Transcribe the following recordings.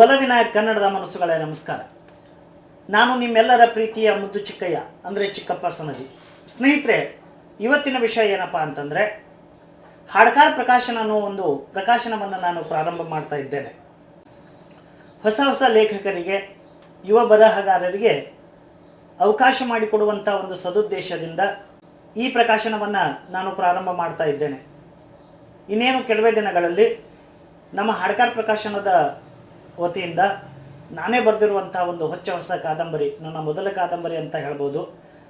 ಒಲವಿನ ಕನ್ನಡದ ಮನಸ್ಸುಗಳೇ, ನಮಸ್ಕಾರ. ನಾನು ನಿಮ್ಮೆಲ್ಲರ ಪ್ರೀತಿಯ ಮುದ್ದು ಚಿಕ್ಕಯ್ಯ, ಅಂದರೆ ಚಿಕ್ಕಪ್ಪ ಸನದಿ. ಸ್ನೇಹಿತರೆ, ಇವತ್ತಿನ ವಿಷಯ ಏನಪ್ಪ ಅಂತಂದರೆ ಹಾಡ್ಕಾರ್ ಪ್ರಕಾಶನ ಅನ್ನೋ ಒಂದು ಪ್ರಕಾಶನವನ್ನು ನಾನು ಪ್ರಾರಂಭ ಮಾಡ್ತಾ ಇದ್ದೇನೆ. ಹೊಸ ಹೊಸ ಲೇಖಕರಿಗೆ, ಯುವ ಬರಹಗಾರರಿಗೆ ಅವಕಾಶ ಮಾಡಿಕೊಡುವಂಥ ಒಂದು ಸದುದ್ದೇಶದಿಂದ ಈ ಪ್ರಕಾಶನವನ್ನು ನಾನು ಪ್ರಾರಂಭ ಮಾಡ್ತಾ ಇದ್ದೇನೆ. ಇನ್ನೇನು ಕೆಲವೇ ದಿನಗಳಲ್ಲಿ ನಮ್ಮ ಹಾಡ್ಕಾರ್ ಪ್ರಕಾಶನದ ವತಿಯಿಂದ ನಾನೇ ಬರೆದಿರುವಂಥ ಒಂದು ಹೊಚ್ಚ ಹೊಸ ಕಾದಂಬರಿ, ನನ್ನ ಮೊದಲ ಕಾದಂಬರಿ ಅಂತ ಹೇಳ್ಬೋದು.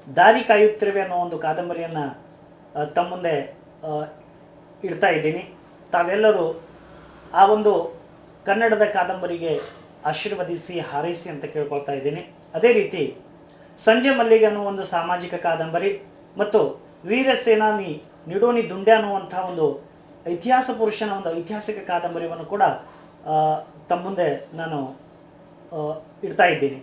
ದಾರಿ ಕಾಯುತ್ತಿರುವೆ ಅನ್ನೋ ಒಂದು ಕಾದಂಬರಿಯನ್ನು ತಮ್ಮ ಮುಂದೆ ಇಡ್ತಾ ಇದ್ದೀನಿ. ತಾವೆಲ್ಲರೂ ಆ ಒಂದು ಕನ್ನಡದ ಕಾದಂಬರಿಗೆ ಆಶೀರ್ವದಿಸಿ, ಹಾರೈಸಿ ಅಂತ ಕೇಳ್ಕೊಳ್ತಾ ಇದ್ದೀನಿ. ಅದೇ ರೀತಿ ಸಂಜೆ ಮಲ್ಲಿಗೆ ಅನ್ನೋ ಒಂದು ಸಾಮಾಜಿಕ ಕಾದಂಬರಿ ಮತ್ತು ವೀರ ಸೇನಾನಿ ನಿಡೋನಿ ದುಂಡೆ ಅನ್ನುವಂಥ ಒಂದು ಇತಿಹಾಸ ಪುರುಷನ ಒಂದು ಐತಿಹಾಸಿಕ ಕಾದಂಬರಿಯನ್ನು ಕೂಡ ತಮ್ಮ ಮುಂದೆ ನಾನು ಇಡ್ತಾ ಇದ್ದೀನಿ.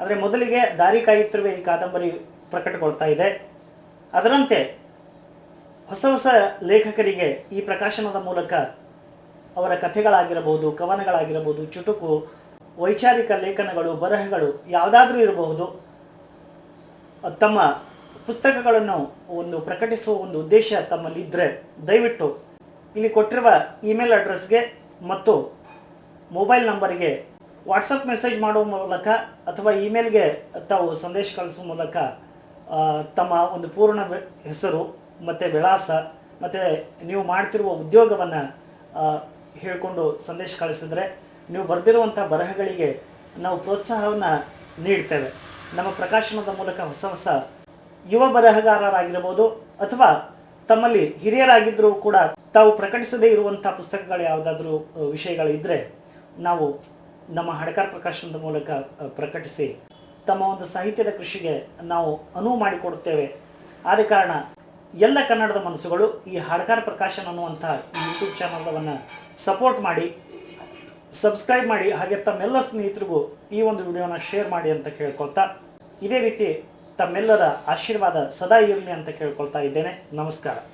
ಆದರೆ ಮೊದಲಿಗೆ ದಾರಿ ಕಾಯುತ್ತಿರುವೆ ಈ ಕಾದಂಬರಿ ಪ್ರಕಟಗೊಳ್ತಾ ಇದೆ. ಅದರಂತೆ ಹೊಸ ಹೊಸ ಲೇಖಕರಿಗೆ ಈ ಪ್ರಕಾಶನದ ಮೂಲಕ ಅವರ ಕಥೆಗಳಾಗಿರಬಹುದು, ಕವನಗಳಾಗಿರಬಹುದು, ಚುಟುಕು, ವೈಚಾರಿಕ ಲೇಖನಗಳು, ಬರಹಗಳು ಯಾವುದಾದ್ರೂ ಇರಬಹುದು. ತಮ್ಮ ಪುಸ್ತಕಗಳನ್ನು ಒಂದು ಪ್ರಕಟಿಸುವ ಒಂದು ಉದ್ದೇಶ ತಮ್ಮಲ್ಲಿದ್ದರೆ ದಯವಿಟ್ಟು ಇಲ್ಲಿ ಕೊಟ್ಟಿರುವ ಇಮೇಲ್ ಅಡ್ರೆಸ್ಗೆ ಮತ್ತು ಮೊಬೈಲ್ ನಂಬರ್ಗೆ ವಾಟ್ಸಪ್ ಮೆಸೇಜ್ ಮಾಡುವ ಮೂಲಕ ಅಥವಾ ಇಮೇಲ್ಗೆ ತಾವು ಸಂದೇಶ ಕಳಿಸುವ ಮೂಲಕ ತಮ್ಮ ಒಂದು ಪೂರ್ಣ ಹೆಸರು ಮತ್ತು ವಿಳಾಸ ಮತ್ತು ನೀವು ಮಾಡ್ತಿರುವ ಉದ್ಯೋಗವನ್ನು ಹೇಳಿಕೊಂಡು ಸಂದೇಶ ಕಳಿಸಿದರೆ ನೀವು ಬರೆದಿರುವಂಥ ಬರಹಗಳಿಗೆ ನಾವು ಪ್ರೋತ್ಸಾಹವನ್ನು ನೀಡ್ತೇವೆ. ನಮ್ಮ ಪ್ರಕಾಶನದ ಮೂಲಕ ಹೊಸ ಹೊಸ ಯುವ ಬರಹಗಾರರಾಗಿರ್ಬೋದು ಅಥವಾ ತಮ್ಮಲ್ಲಿ ಹಿರಿಯರಾಗಿದ್ದರೂ ಕೂಡ ತಾವು ಪ್ರಕಟಿಸದೇ ಇರುವಂಥ ಪುಸ್ತಕಗಳು ಯಾವುದಾದ್ರೂ ವಿಷಯಗಳಿದ್ದರೆ ನಾವು ನಮ್ಮ ಹಡಕಾರ ಪ್ರಕಾಶನದ ಮೂಲಕ ಪ್ರಕಟಿಸಿ ತಮ್ಮ ಒಂದು ಸಾಹಿತ್ಯದ ಕೃಷಿಗೆ ನಾವು ಅನುವು ಮಾಡಿಕೊಡುತ್ತೇವೆ. ಆದ ಕಾರಣ ಎಲ್ಲ ಕನ್ನಡದ ಮನಸ್ಸುಗಳು ಈ ಹಡಕಾರ ಪ್ರಕಾಶನ ಅನ್ನುವಂಥ ಯೂಟ್ಯೂಬ್ ಚಾನಲ್ವನ್ನು ಸಪೋರ್ಟ್ ಮಾಡಿ ಸಬ್ಸ್ಕ್ರೈಬ್ ಮಾಡಿ, ಹಾಗೆ ತಮ್ಮೆಲ್ಲ ಸ್ನೇಹಿತರಿಗೂ ಈ ಒಂದು ವಿಡಿಯೋನ ಶೇರ್ ಮಾಡಿ ಅಂತ ಕೇಳ್ಕೊಳ್ತಾ ಇದೇ ರೀತಿ ತಮ್ಮೆಲ್ಲರ ಆಶೀರ್ವಾದ ಸದಾ ಇರಲಿ ಅಂತ ಕೇಳ್ಕೊಳ್ತಾ ಇದ್ದೇನೆ. ನಮಸ್ಕಾರ.